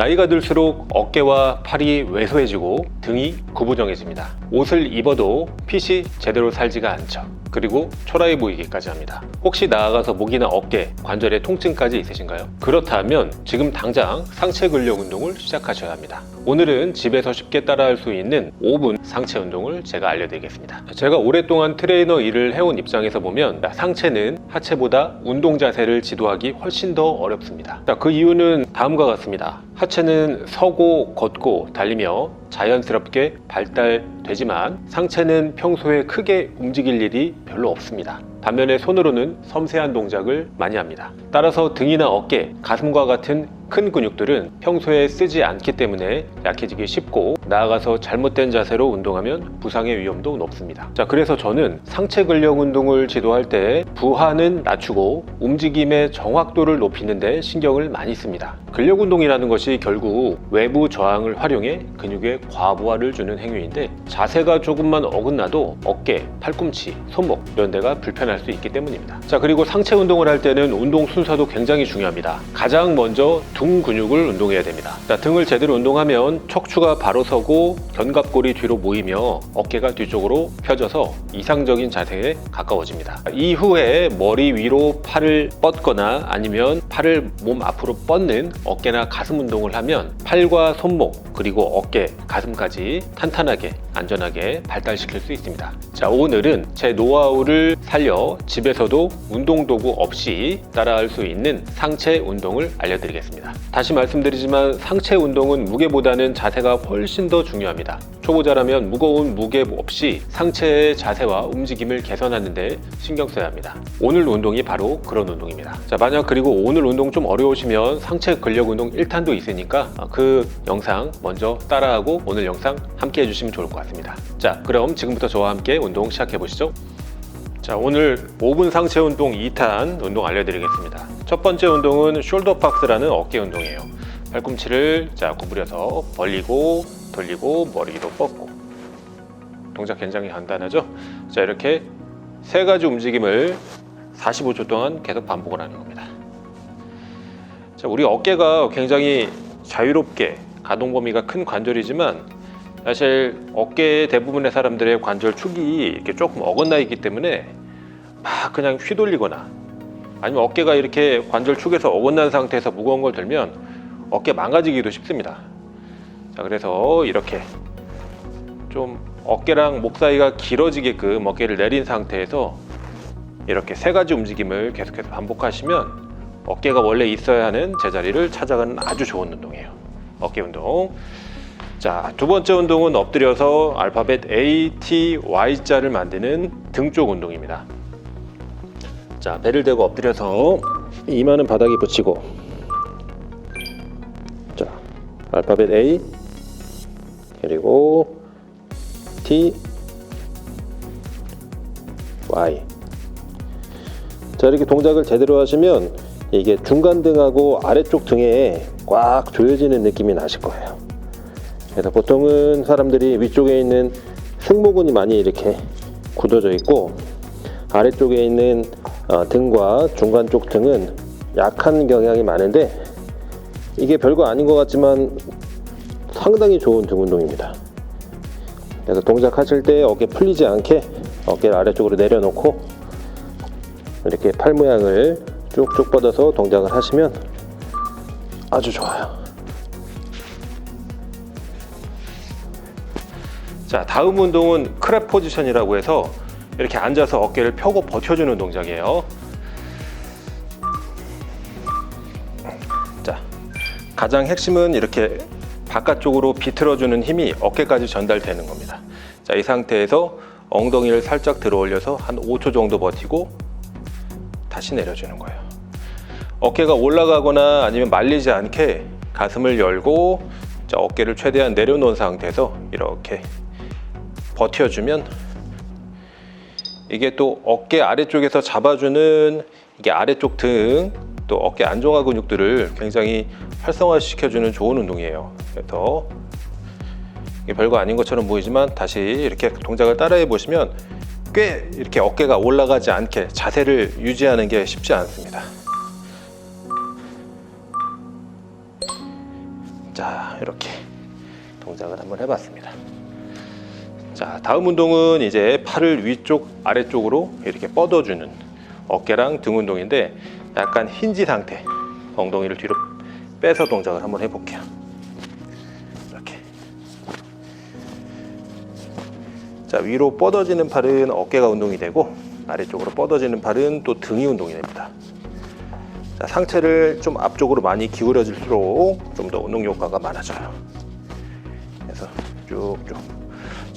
나이가 들수록 어깨와 팔이 왜소해지고 등이 구부정해집니다. 옷을 입어도 핏이 제대로 살지가 않죠. 그리고 초라해 보이기까지 합니다. 혹시 나아가서 목이나 어깨, 관절에 통증까지 있으신가요? 그렇다면 지금 당장 상체 근력 운동을 시작하셔야 합니다. 오늘은 집에서 쉽게 따라할 수 있는 5분 상체 운동을 제가 알려드리겠습니다. 제가 오랫동안 트레이너 일을 해온 입장에서 보면 상체는 하체보다 운동 자세를 지도하기 훨씬 더 어렵습니다. 자, 그 이유는 다음과 같습니다. 하체는 서고 걷고 달리며 자연스럽게 발달되지만 상체는 평소에 크게 움직일 일이 별로 없습니다. 반면에 손으로는 섬세한 동작을 많이 합니다. 따라서 등이나 어깨, 가슴과 같은 큰 근육들은 평소에 쓰지 않기 때문에 약해지기 쉽고 나아가서 잘못된 자세로 운동하면 부상의 위험도 높습니다. 자, 그래서 저는 상체 근력 운동을 지도할 때 부하는 낮추고 움직임의 정확도를 높이는 데 신경을 많이 씁니다. 근력 운동이라는 것이 결국 외부 저항을 활용해 근육에 과부하를 주는 행위인데 자세가 조금만 어긋나도 어깨, 팔꿈치, 손목 이런 데가 불편 할수 있기 때문입니다. 자, 그리고 상체 운동을 할 때는 운동 순서도 굉장히 중요합니다. 가장 먼저 등 근육을 운동해야 됩니다. 자, 등을 제대로 운동하면 척추가 바로 서고 견갑골이 뒤로 모이며 어깨가 뒤쪽으로 펴져서 이상적인 자세에 가까워집니다. 이후에 머리 위로 팔을 뻗거나 아니면 팔을 몸 앞으로 뻗는 어깨나 가슴 운동을 하면 팔과 손목 그리고 어깨, 가슴까지 탄탄하게 안전하게 발달시킬 수 있습니다. 자, 오늘은 제 노하우를 살려 집에서도 운동 도구 없이 따라할 수 있는 상체 운동을 알려드리겠습니다. 다시 말씀드리지만 상체 운동은 무게보다는 자세가 훨씬 더 중요합니다. 초보자라면 무거운 무게 없이 상체의 자세와 움직임을 개선하는데 신경 써야 합니다. 오늘 운동이 바로 그런 운동입니다. 자, 만약 그리고 오늘 운동 좀 어려우시면 상체 근력 운동 1탄도 있으니까 그 영상 먼저 따라하고 오늘 영상 함께 해주시면 좋을 것 같습니다. 자, 그럼 지금부터 저와 함께 운동 시작해 보시죠. 자, 오늘 5분 상체 운동 2탄 운동 알려드리겠습니다. 첫 번째 운동은 숄더 박스라는 어깨 운동이에요. 팔꿈치를 자 구부려서 벌리고 돌리고 머리도 뻗고 동작 굉장히 간단하죠? 자 이렇게 세 가지 움직임을 45초 동안 계속 반복을 하는 겁니다. 자 우리 어깨가 굉장히 자유롭게 가동 범위가 큰 관절이지만 사실 어깨 대부분의 사람들의 관절 축이 이렇게 조금 어긋나 있기 때문에 막 그냥 휘돌리거나 아니면 어깨가 이렇게 관절 축에서 어긋난 상태에서 무거운 걸 들면 어깨 망가지기도 쉽습니다. 자, 그래서 이렇게 좀 어깨랑 목 사이가 길어지게끔 어깨를 내린 상태에서 이렇게 세 가지 움직임을 계속해서 반복하시면 어깨가 원래 있어야 하는 제자리를 찾아가는 아주 좋은 운동이에요. 어깨 운동. 자, 두 번째 운동은 엎드려서 알파벳 A, T, Y자를 만드는 등 쪽 운동입니다. 자, 배를 대고 엎드려서 이마는 바닥에 붙이고. 자, 알파벳 A. 그리고 T. Y. 자, 이렇게 동작을 제대로 하시면 이게 중간 등하고 아래쪽 등에 꽉 조여지는 느낌이 나실 거예요. 그래서 보통은 사람들이 위쪽에 있는 승모근이 많이 이렇게 굳어져 있고 아래쪽에 있는 어, 등과 중간 쪽 등은 약한 경향이 많은데 이게 별거 아닌 것 같지만 상당히 좋은 등 운동입니다. 그래서 동작하실 때 어깨 풀리지 않게 어깨를 아래쪽으로 내려놓고 이렇게 팔 모양을 쭉쭉 뻗어서 동작을 하시면 아주 좋아요. 자, 다음 운동은 크랩 포지션이라고 해서 이렇게 앉아서 어깨를 펴고 버텨주는 동작이에요. 자, 가장 핵심은 이렇게 바깥쪽으로 비틀어주는 힘이 어깨까지 전달되는 겁니다. 자, 이 상태에서 엉덩이를 살짝 들어 올려서 한 5초 정도 버티고 다시 내려주는 거예요. 어깨가 올라가거나 아니면 말리지 않게 가슴을 열고 자, 어깨를 최대한 내려놓은 상태에서 이렇게 버텨주면 이게 또 어깨 아래쪽에서 잡아주는 이게 아래쪽 등 또 어깨 안정화 근육들을 굉장히 활성화시켜주는 좋은 운동이에요. 그래서 이게 별거 아닌 것처럼 보이지만 다시 이렇게 동작을 따라해 보시면 꽤 이렇게 어깨가 올라가지 않게 자세를 유지하는 게 쉽지 않습니다. 자, 이렇게 동작을 한번 해봤습니다. 자, 다음 운동은 이제 팔을 위쪽, 아래쪽으로 이렇게 뻗어주는 어깨랑 등 운동인데 약간 힌지 상태, 엉덩이를 뒤로 빼서 동작을 한번 해볼게요. 이렇게. 자, 위로 뻗어지는 팔은 어깨가 운동이 되고 아래쪽으로 뻗어지는 팔은 또 등이 운동이 됩니다. 자, 상체를 좀 앞쪽으로 많이 기울여질수록 좀 더 운동 효과가 많아져요. 그래서 쭉쭉.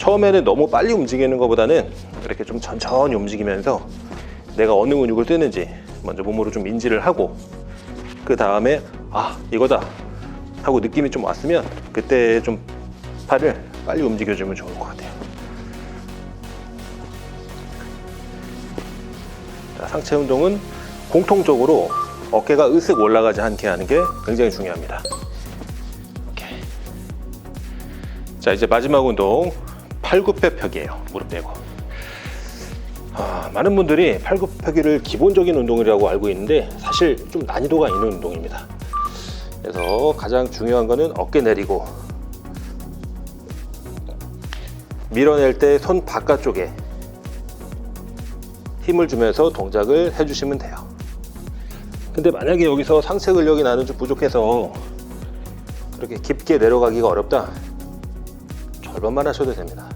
처음에는 너무 빨리 움직이는 것보다는 이렇게 좀 천천히 움직이면서 내가 어느 근육을 뜨는지 먼저 몸으로 좀 인지를 하고 그 다음에 아 이거다 하고 느낌이 좀 왔으면 그때 좀 팔을 빨리 움직여주면 좋을 것 같아요. 자, 상체 운동은 공통적으로 어깨가 으쓱 올라가지 않게 하는 게 굉장히 중요합니다. 오케이. 자 이제 마지막 운동 팔굽혀 펴기예요. 무릎 빼고. 아, 많은 분들이 팔굽혀펴기를 기본적인 운동이라고 알고 있는데 사실 좀 난이도가 있는 운동입니다. 그래서 가장 중요한 거는 어깨 내리고 밀어낼 때 손 바깥쪽에 힘을 주면서 동작을 해주시면 돼요. 근데 만약에 여기서 상체 근력이 나는 좀 부족해서 그렇게 깊게 내려가기가 어렵다. 절반만 하셔도 됩니다.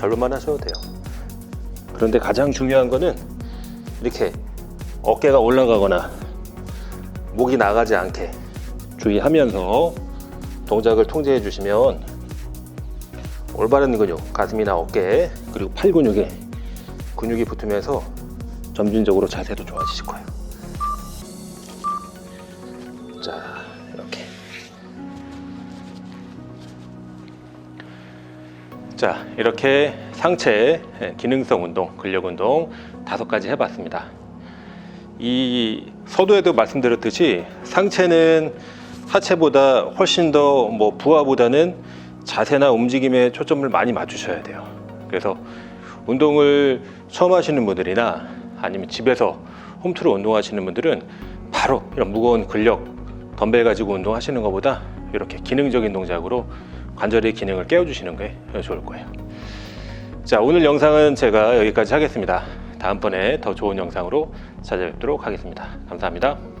절반만 하셔도 돼요. 그런데 가장 중요한 거는 이렇게 어깨가 올라가거나 목이 나가지 않게 주의하면서 동작을 통제해 주시면 올바른 근육, 가슴이나 어깨 그리고 팔 근육에 근육이 붙으면서 점진적으로 자세도 좋아지실 거예요. 자, 이렇게 상체 기능성 운동, 근력 운동 다섯 가지 해봤습니다. 이 서두에도 말씀드렸듯이 상체는 하체보다 훨씬 더 뭐 부하보다는 자세나 움직임에 초점을 많이 맞추셔야 돼요. 그래서 운동을 처음 하시는 분들이나 아니면 집에서 홈트로 운동하시는 분들은 바로 이런 무거운 근력 덤벨 가지고 운동하시는 것보다 이렇게 기능적인 동작으로 관절의 기능을 깨워주시는 게 좋을 거예요. 자, 오늘 영상은 제가 여기까지 하겠습니다. 다음번에 더 좋은 영상으로 찾아뵙도록 하겠습니다. 감사합니다.